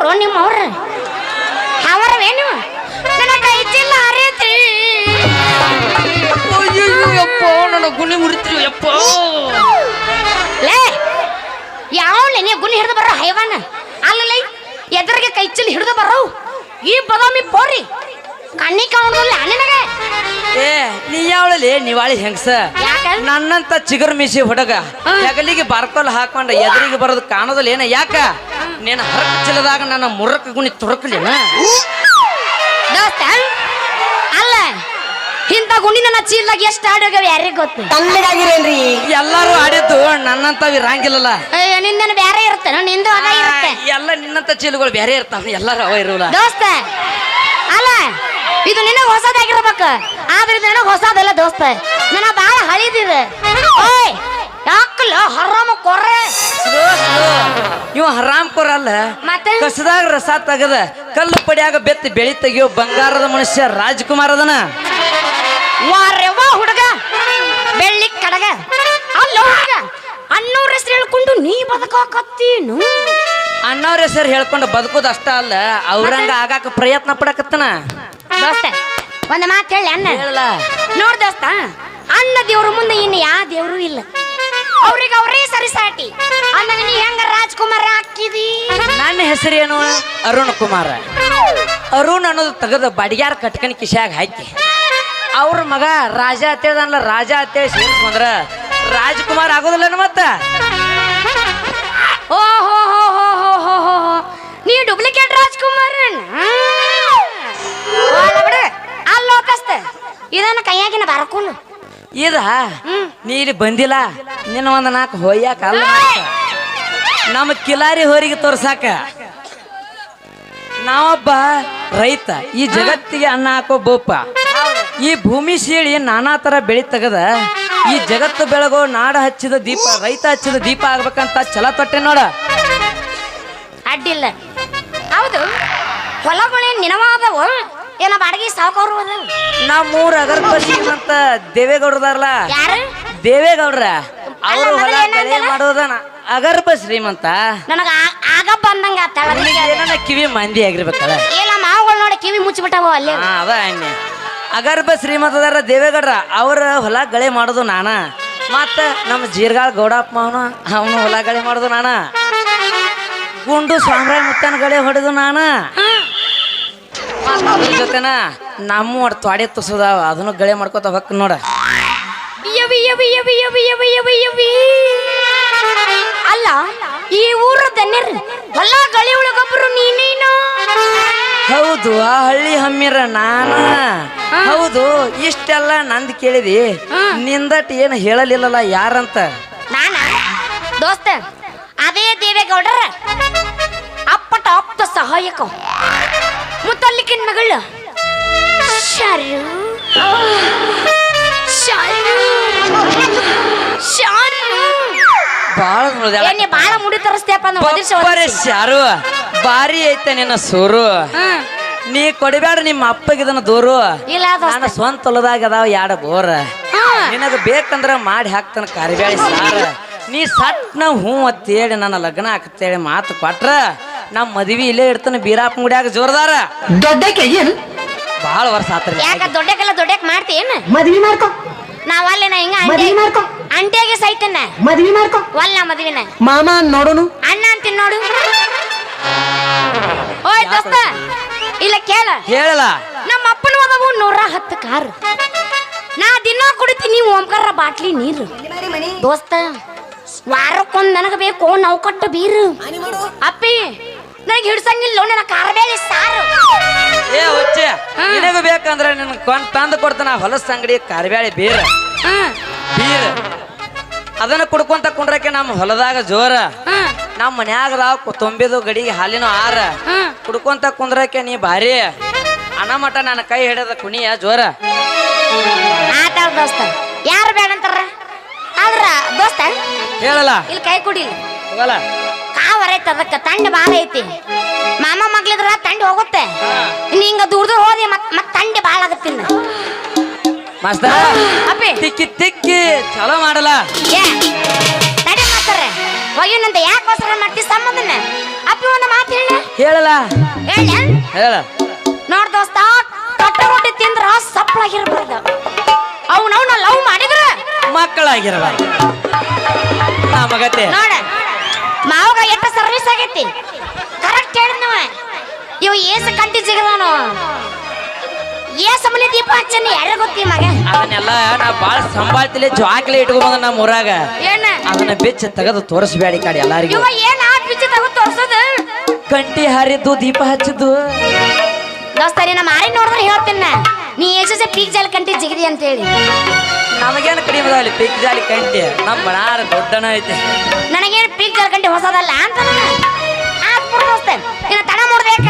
ಹಿಡ್ದಾರೋ ನಿಮ್ಮ ಅವ್ರ? ಅವರವೇ ನೀವು? ನನ್ನ ಕೈ ಚಿಲ್ಲ ಹರಿಯತ್ರಿ. ಅಯ್ಯೋ ಯಪ್ಪ ನನ್ನ ಗುಣಿ ಮುರಿತ್ರಿ ಯಪ್ಪ. ಲೇ ಯಾವ ನೀ ಗುಣಿ ಹಿಡಿದು ಬರ್ರ ಹೈವಾನ? ಅಲ್ಲಲ್ಲ ಎದುರಿಗೆ ಕೈ ಚಿಲ್ಲಿ ಹಿಡಿದು ಬರೋ ಈ ಬದಾಮಿ ಪೋರಿ. ಕಣ್ಣಿ ನಿನಗೆ? ಏ ನೀ ಯಾವಳಲಿ ನೀವಾಳಿ ಹೆಂಗಸ? ಯಾಕ? ನನ್ನಂತ ಚಿಗರ್ ಮೀಸಿ ಹುಡುಗ. ಹೆಗಲಿಗೆ ಬಾರ್ಕೋಲ್ ಹಾಕೊಂಡ ಎದುರಿಗೆ ಬರೋದು ಕಾಣೋದಿಲ್ಲ ಏನ ಯಾಕ? ನೀನು ಹರಕ ಚಿಲ್ಲದಾಗ ನನ್ನ ಮುರಕ ಗುಣಿ ತುರಕಲೇನ? ದೋಸ್ತ ಅಲ್ಲ ಇಂಥ ಗುಣಿ ನನ್ನ ಚೀಲದಾಗ ಎಷ್ಟು ಆಡೋಗವ ಯಾರಿಗೆ ಗೊತ್ತು? ತಣ್ಣಗಾಗಿರೇನ್ರಿ ಎಲ್ಲಾರು ಆಡಿದ್ದು ನನ್ನಂತವ್ ಇರಂಗಿಲ್ಲಲ್ಲ ಅಯ್ಯೋ ನಿಂದನ ಬೇರೆ ಇರುತ್ತೆ ನಿಂದು ಅದ ಇರುತ್ತೆ. ಎಲ್ಲ ನಿನ್ನಂತ ಚೀಲಗಳು ಬೇರೆ ಇರ್ತಾವ ಎಲ್ಲಾರು ಅವ ಇರೋಲ್ಲ ದೋಸ್ತ ಅಲ್ಲ ಇದು ನಿನಗ ಹೊಸದಾಗಿರ್ಬೇಕು. ಆದ್ರೆ ಇದು ನನಗ ಹೊಸದಲ್ಲ ದೋಸ್ತ. ನನ್ನ ಬಾಳ ಹಳಿದಿದೆ. ಓಯ್ ಯಾಕಲ್ಲ ಹರಾಮ ಕೊರ್ರೆ? ಇವ ಹರಾಮ್ ಕೊರಲ್ಲ ಮತ್ತೆ? ಕಸದಾಗ ರಸ ತೆಗದ ಕಲ್ಲು ಪಡಿಯಾಗ ಬೆತ್ತಿ ಬೆಳಿ ತೆಗಿಯೋ ಬಂಗಾರದ ಮನುಷ್ಯ ರಾಜ್ಕುಮಾರ್ ಅದನ. ವಾರೆವ್ವ ಹುಡುಗ. ಬೆಳ್ಳಿ ಕಡಗ. ಅಲ್ಲ ಹುಡುಗ ಅಣ್ಣವ್ರ ಹೆಸರು ಹೇಳ್ಕೊಂಡು ನೀ ಬದುಕಾಕತ್ತೀನು ಅಣ್ಣವ್ರ ಹೆಸರು ಹೇಳ್ಕೊಂಡು ಬದುಕೋದು ಅಷ್ಟ ಅಲ್ಲ ಅವ್ರಂಗ ಆಗಾಕ ಪ್ರಯತ್ನ ಪಡಕತ್ತನ? ದೋಸ್ತ ಒಂದ್ ಮಾತು ಹೇಳಿ ಅಣ್ಣ. ಹೇಳಲ್ಲ ನೋಡ್ ದೋಸ್ತ ಅಣ್ಣ ದೇವ್ರ ಮುಂದೆ ಇನ್ನು ಯಾ ದೇವ್ರು ಇಲ್ಲ. ಅವ್ರಿಗೆ ಅವರೇ ಸರಿಸಾಟಿ ಅಣ್ಣ ನೀ ಹೆಂಗ ರಾಜ್ಕುಮಾರ ಹಾಕಿದಿ? ನನ್ನ ಹೆಸರೇನು ಅರುಣ್ ಕುಮಾರ. ಅರುಣ್ ಅನ್ನೋದು ತೆಗೆದು ಬಡಿಯಾರ ಕಟ್ಕನ್ ಕಿಶ್ಯಾಗ ಹಾಕಿ. ಅವ್ರ ಮಗ ರಾಜ ಅತ್ತೇದಲ್ಲ ರಾಜ ಅಂತೇಳಿ ಸೇರಿಸ್ಕೊಂಡ್ರ ರಾಜ್ಕುಮಾರ್ ಆಗೋದಿಲ್ಲ ಮತ್ತ? ಓ ಹೋ ಹೋ ಹೋ ಹೋ ಹೋ ಹೋ ಹೋ ನೀ ಡೂಪ್ಲಿಕೇಟ್ ರಾಜ್ಕುಮಾರ್ ಅಲ್ಲೋ ಕಸ್ತ ಇದನ್ನ ಕೈಯಾಗಿನ ಬಾರಕೂನು. ಇದ? ನೀ ಇಲ್ಲಿ ಬಂದಿಲ್ಲ? ನಿನ್ನ ಒಂದು ನಾಲ್ಕು ಹೊಯ್ಯಾಕ ಅಲ್ಲ. ನಮ್ಮ ಕಿಲಾರಿ ಹೋರಿಗೆ ತೋರ್ಸಾಕ. ನಾವೊಬ್ಬ ರೈತ ಈ ಜಗತ್ತಿಗೆ ಅನ್ನ ಹಾಕೋ ಬೋಪ. ಈ ಭೂಮಿ ಸೀಳಿ ನಾನಾ ತರ ಬೆಳಿ ತೆಗದ ಈ ಜಗತ್ತು ಬೆಳಗೋ ನಾಡ ಹಚ್ಚಿದ ದೀಪ ರೈತ ಹಚ್ಚಿದ ದೀಪ ಆಗ್ಬೇಕಂತ ಛಲ ತೊಟ್ಟೆ ನೋಡ. ಅಡ್ಡಿಲ್ಲ ಹೌದು. ಹೊಲಗಳೇನ್ ನಿನವಾದವು. ಏನ ಬಾಡಿಗೆ ಸಾವುಕಾರು ನಮ್ಮ ನಮ್ಮೂರ ಅಗರ್ಬ ಶ್ರೀಮಂತ ದೇವೇಗೌಡದಾರಲ್ಲ ಯಾರು? ದೇವೇಗೌಡ್ರ. ಅವರು ಹೊಲ ಬೆಳೆ ಮಾಡೋದನ. ಅಗರ್ಭ ಶ್ರೀಮಂತ. ನನಗ ಆಗ ಬಂದಂಗ ಏನನ ಕಿವಿ ಮಂದಿ ಆಗಿರ್ಬೇಕಲ್ಲ? ಏನ ಮಾವುಗಳು ನೋಡಿ ಕಿವಿ ಮುಚ್ಚಿಬಿಟ್ಟವ ಅಲ್ಲಿ? ಹಾ ಅದ ಹಂಗೆ. ಅಗರ್ಭ ಶ್ರೀಮಂತದಾರ ದೇವೇಗೌಡ್ರ ಅವ್ರ ಹೊಲ ಗಳೆ ಮಾಡೋದು ನಾನ. ಮತ್ತ ನಮ್ಮ ಜೀರ್ಗಾಳ ಗೌಡಪ್ಪ ಅವನು ಅವನು ಹೊಲ ಗಳೆ ಮಾಡೋದು ನಾನ. ಗುಂಡು ಸಾಮ್ರಾಯ ಮುತ್ತನ ಗಳೆ ಹೊಡೆದು ನಾನು? ಅದ್ರ ಜೊತೆನ ನಮ್ಮ ಒಟ್ಟು ತ್ವಾಡೆ ತುಸದಾವ ಅದನ್ನು ಗಳೆ ಮಾಡ್ಕೋತ ಹೊಕ್ಕ ನೋಡ. ಅಲ್ಲ ಈ ಊರ ದನ್ಯರು ಹೊಲ ಗಳಿ ಒಳಗೊಬ್ರು ನೀನೇನು? ಹೌದು ಆ ಹಳ್ಳಿ ಹಮ್ಮಿರ ನಾನ? ಹೌದು ಇಷ್ಟೆಲ್ಲ ನಂದು ಕೇಳಿದಿ. ನಿಂದಟ್ ಏನು ಹೇಳಲಿಲ್ಲಲ್ಲ ಯಾರಂತ? ನಾನ? ದೋಸ್ತ ದೇವೇಗೌಡರ ಅಪ್ಪಟ ಆಪ್ತ ಸಹಾಯಕ. ಮುತ್ತಲ್ಲಿಕ್ಕಿನ ಮಗಳು. ಶಾರು ಶಾರು ಶಾರು ಬಾಳ ನೋಡ್ದ್ಯಾಳ. ನೀ ಬಾಳ ಮುಡಿ ತರಿಸ್ತೇಪ ಪಪ್ಪರೆ ಶಾರು ಬಾರಿ ಐತೆ ನಿನ್ನ ಸೂರು. ನೀ ಕೊಡಬೇಡ ನಿಮ್ಮ ಅಪ್ಪಗೆ ಇದನ್ನ ದೂರು. ಇಲ್ಲ ದೋಸ್ತ. ನನ್ನ ಸ್ವಂತ ಹೊಲದಾಗ ಅದಾವ ಯಾಡ ಬೋರ. ಹಾ. ನಿನಗ ಬೇಕಂದ್ರ ಮಾಡಿ ಹಾಕ್ತಾನ ಕರಿಬ್ಯಾಳಿ ಸಾರ. ನೀ ಸಟ್ನ ಹ್ಞೂ ಅಂತೇಳಿ ನನ್ನ ಲಗ್ನ ಹಾಕತ್ತೇಳಿ ಮಾತು ಕೊಟ್ರ ನಮ್ಮ ಮದ್ವಿ ಇಲ್ಲೇ ಇರ್ತಾನ ಬೀರಾಪ್ ಮುಡಿಯಾಗ ಜೋರದಾರ. ದೊಡ್ಡಕ್ಕೆ ಏನು ಭಾಳ ವರ್ಷ ಆತ್ರಿ ಯಾಕ ದೊಡ್ಡಕ್ಕೆಲ್ಲ ದೊಡ್ಡಕ್ ಮಾಡ್ತೇನ ಮದ್ವಿ ಮಾಡ್ಕೊ. ನಾವಲ್ಲ ನಾ ಹಿಂಗ ಮದ್ವಿ ಮಾಡ್ಕೊ. ಅಂಟೆಗೆ ಸೈತನ್ನ ಮದ್ವಿ ಮಾಡ್ಕೊ. ವಲ್ಲ ಮದ್ವಿನ. ಮಾಮ ನೋಡೋನು. ಅಣ್ಣ ಅಂತೀನಿ ನೋಡು. ಓಯ್ ದೋಸ್ತ ಇಲ್ಲ ಕೇಳ. ಹೇಳಲ್ಲ. ನಮ್ಮ ಅಪ್ಪನ ಅದಾವು ನೂರ ಹತ್ತು ಕಾರು. ನಾ ದಿನ ಕುಡಿತೀನಿ ಓಂಕಾರ ಬಾಟ್ಲಿ ನೀರು. ದೋಸ್ತ ವಾರಕ್ಕೊಂದ್ ನನಗೆ ಬೇಕು ನಾವು ಕೊಟ್ಟು ಬೀರು. ಅಪ್ಪಿ ನನಗೆ ಹಿಡ್ಸಂಗಿಲ್ಲ ನನ್ನ ಕಾರ್ಬೇಲಿ ಸಾರು. ಏ ಹುಚ್ಚೆ ನಿನಗೂ ಬೇಕಂದ್ರೆ ನಿನ್ ಕೊಂಡ್ ತಂದು ಕೊಡ್ತಾನ ಹೊಲಸ ಅಂಗಡಿ ಕಾರ್ಬ್ಯಾಳಿ ಬೀರ. ಬೀರ ಬೀರ್. ಅದನ್ನ ಕುಡ್ಕೊಂತ ಕುಂಡ್ರಕ್ಕೆ ನಮ್ಮ ಹೊಲದಾಗ ಜೋರ. ನಮ್ಮ ಮನ್ಯಾಗ ನಾವು ತುಂಬಿದು ಗಡಿಗೆ ಹಾಲಿನ ಆರ. ಕುಡ್ಕೊಂತ ಕುಂದ್ರಕ್ಕೆ ನೀ ಭಾರಿ. ಅನ ಮಟ ನನ್ನ ಕೈ ಹಿಡಿದ ಕುಣಿಯ ಜೋರ. ದೋಸ್ತ. ಯಾರು ಬೇಡ ಅಂತಾರ ಆದ್ರ ದೋಸ್ತ ಹೇಳಲ್ಲ. ಇಲ್ಲಿ ಕೈ ಕುಡಿಲಿ ಹೋಗಲ್ಲ. ಕಾವರೈತೆ ಅದಕ್ಕೆ ತಂಡ ಬಾಳ ಐತಿ. ಮಾಮ ಮಗ್ಲಿದ್ರ ತಂಡಿ ಹೋಗುತ್ತೆ. ಇನ್ನು ಹಿಂಗ ದೂರ ದೂರ ಹೋದಿ ಮತ್ ಮತ್ ತಂಡಿ ಬಾಳ ಆಗತ್ತಿನ ಮಸ್ತ ಅಪ್ಪಿ. ತಿಕ್ಕಿ ತಿಕ್ಕಿ ಚಲೋ ಮಾಡಲ್ಲ. ಏ ತಡಿ ಮಾತಾರ ಹೋಗಿನಂತ ಯಾಕೋಸ್ಕರ ಮಾಡ್ತಿ ಸಂಬಂಧನ? ಅಪ್ಪಿ ಒಂದು ಮಾತು ಹೇಳ. ಹೇಳಲ್ಲ. ಹೇಳ. ಹೇಳ ನೋಡ್ ದೋಸ್ತ ಕಟ್ಟ ರೊಟ್ಟಿ ತಿಂದ್ರ ಸಪ್ಪಳಾಗಿರ್ಬಾರ್ದು. ಅವನವನ ಲವ್ ಮಾಡಿದ್ರ? ಮಕ್ಕಳಾಗಿರಬಾರ್ದು. ನಮಗತ್ತೆ ನೋಡ ಮಾವಗ ಎಷ್ಟ ಸರ್ವಿಸ್ ಆಗೈತಿ? ಕರೆಕ್ಟ್ ಹೇಳಿದ್ನವ. ಇವ ಏಸ ಕಂಟಿ ಸಿಗದಾನು ಏಸ ಮನೆ ದೀಪ ಹಚ್ಚನಿ ಯಾರ ಗೊತ್ತಿ ಮಗ? ಅದನ್ನೆಲ್ಲ ನಾ ಬಾಳ ಸಂಭಾಳ್ತಿಲೆ ಜ್ವಾಕ್ಲೆ ಇಟ್ಕೊಂಬಂದ ನಮ್ಮ ಊರಾಗ. ಏನ? ಅದನ್ನ ಬಿಚ್ಚ ತೆಗೆದು ತೋರಿಸ್ಬೇಡಿ ಕಾಡಿ ಎಲ್ಲಾರಿಗೂ. ಇವ ಏನ ಬಿಚ್ಚ ತಗೋ ತೋರಿಸೋದು? ಕಂಟಿ ಹಾರಿದ್ದು ದೀಪ ಹಚ್ಚಿದ್ದು ದೋಸ್ತ ನಿನ್ನ ಮಾರಿ ನೋಡಿದ್ರೆ ಹೇಳ್ತೀನಿ ನಾ. ಎಷ್ಟೇ ಪೀಕ್ ಜಾಲಿ ಕಂಟಿ ಜಿಗಿದಿ ಅಂತ ಹೇಳಿ ನಮಗೇನು ಕಡಿಮೆ ಅಲ್ಲಿ ಪಿಕ್ ಜಾಲಿ ಕಂಟಿ? ನಮ್ಮ ಬಣಾರ ದೊಡ್ಡನ ಐತೆ. ನನಗೇನು ಪೀಕ್ ಜಾಲ ಕಂಟಿ ಹೊಸದಲ್ಲ ಅಂತ ಆತ್ ಬಿಡು ದೋಸ್ತ ಇನ್ನು ತಡ ಮಾಡ್ಬೇಕ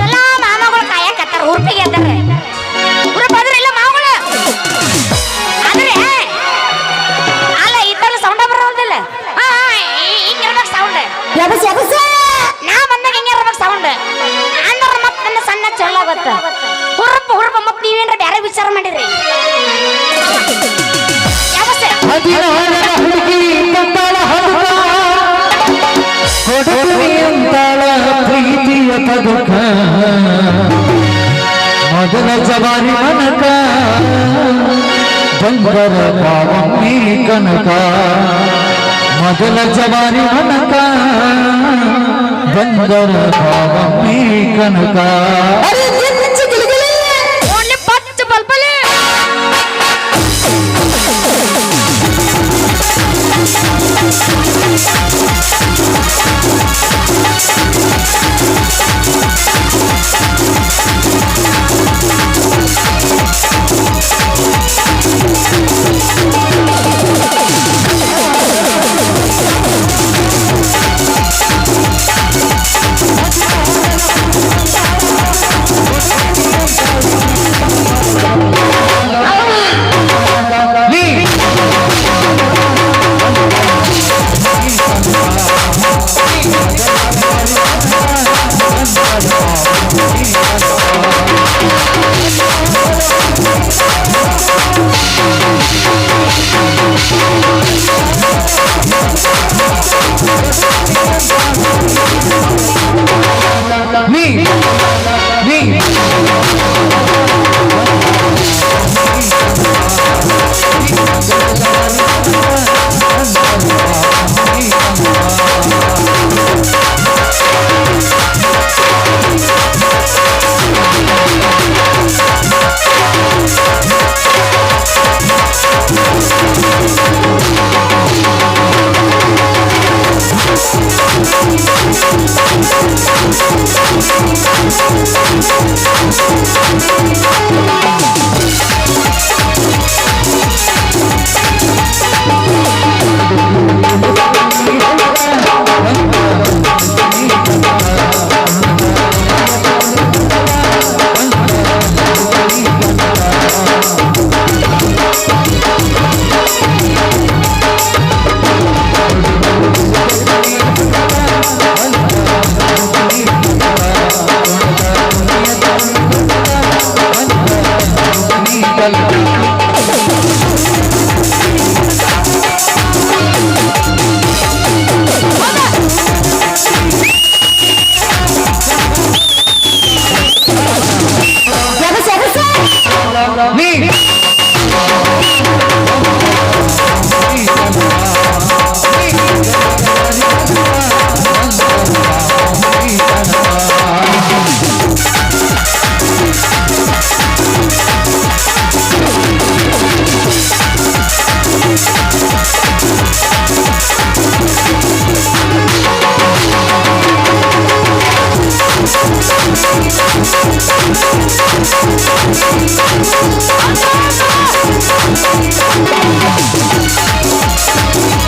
ಎಲ್ಲ ಮಾಮಗಳು ಕಾಯಕತ್ತಾರ ಹುರುಪಿಗೆ ಅಂತಾರೆ ಹುರುಪ್ ಅಂದ್ರೆ ಇಲ್ಲ ಮಾಮಗಳು. ಆದ್ರೆ ಅಲ್ಲ ಈ ತರ ಸೌಂಡ ಬರೋದಿಲ್ಲ ಹಿಂಗಿರ್ಬೇಕು ಸೌಂಡ್ ನಾ ಬಂದಾಗ ಹಿಂಗಿರ್ಬೇಕು ಸೌಂಡ್ ಅಂದ್ರೆ ಮತ್ತೆ ನನ್ನ ಸಣ್ಣ ಚಳ್ಳಾಗತ್ತ ಹುರುಪ ವಿಚಾರ ಮಾಡಿರಿ ಯಾವಸ್ತೆ ಹದಿನಾರರ ಹುಡುಗಿ ತಂದಾಳ ಹಡುಗ ಕೊಡುತ್ತೀನಿ ಅಂತಾಳ ಪ್ರೀತಿಯ ಪದಕ ಮೊದಲ ಜವಾರಿ ಮನಕ ಬಂದರ ಪಾವಮ್ಮಿ ಕನಕ ಮೊದಲ ಜವಾರಿ ಮನಕ ಬಂದರ ಪಾವಮ್ಮಿ ಕನಕ Thank you.